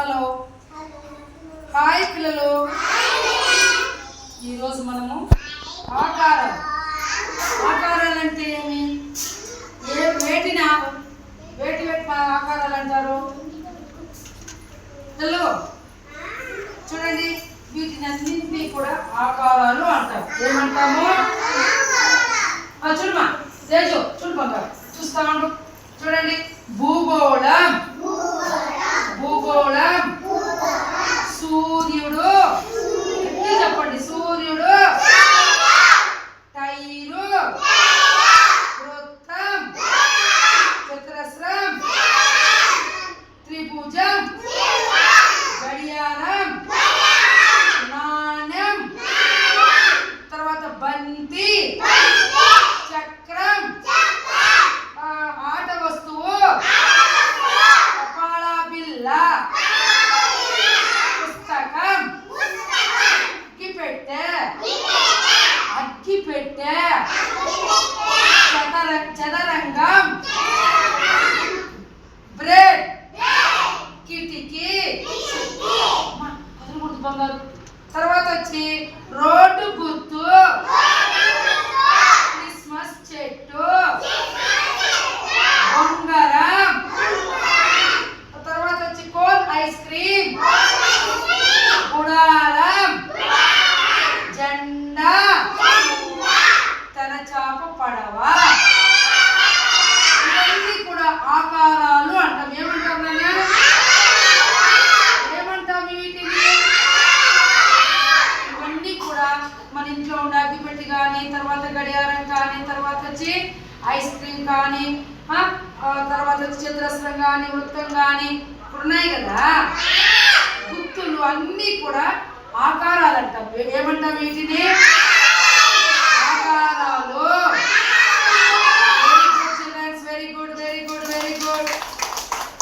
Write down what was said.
Hello. Hi పిల్లలు. ఈరోజు మనము ఆకారం. ఆకారాలు అంటే ఏమి? ఏ వేటిన వేటి వేటి ఆకారాలు అంటారు? హలో. చూడండి వీటిని అన్నింటినీ కూడా ఆకారాలు అంటారు. ఏమంటాము? ఆ, చూడమా తేజు చూడు చూస్తా ఉండు చూడండి. తర్వాత వచ్చి రోడ్డు గుర్తు. క్రిస్మస్ చెట్టు. బొంగరం తర్వాత వచ్చి కోన్ ఐస్ క్రీమ్. గుడారం. జెండా తన చాప పడవ ఇవన్నీ కూడా ఆకారాలు అంటాం ఏమంటాం నాన్న? ఏమంటాం వీటిని ఇవన్నీ కూడా మన ఇంట్లో ఉండే అగ్గిపెట్టి కానీ తర్వాత గడియారం కానీ తర్వాత వచ్చి ఐస్ క్రీమ్ కానీ తర్వాత వచ్చి చతురస్రం కానీ వృత్తం కానీ ఇప్పుడు ఉన్నాయి కదా? గుర్తులు అన్నీ కూడా ఆకారాలు అంటాం ఏమంటాం వీటిని?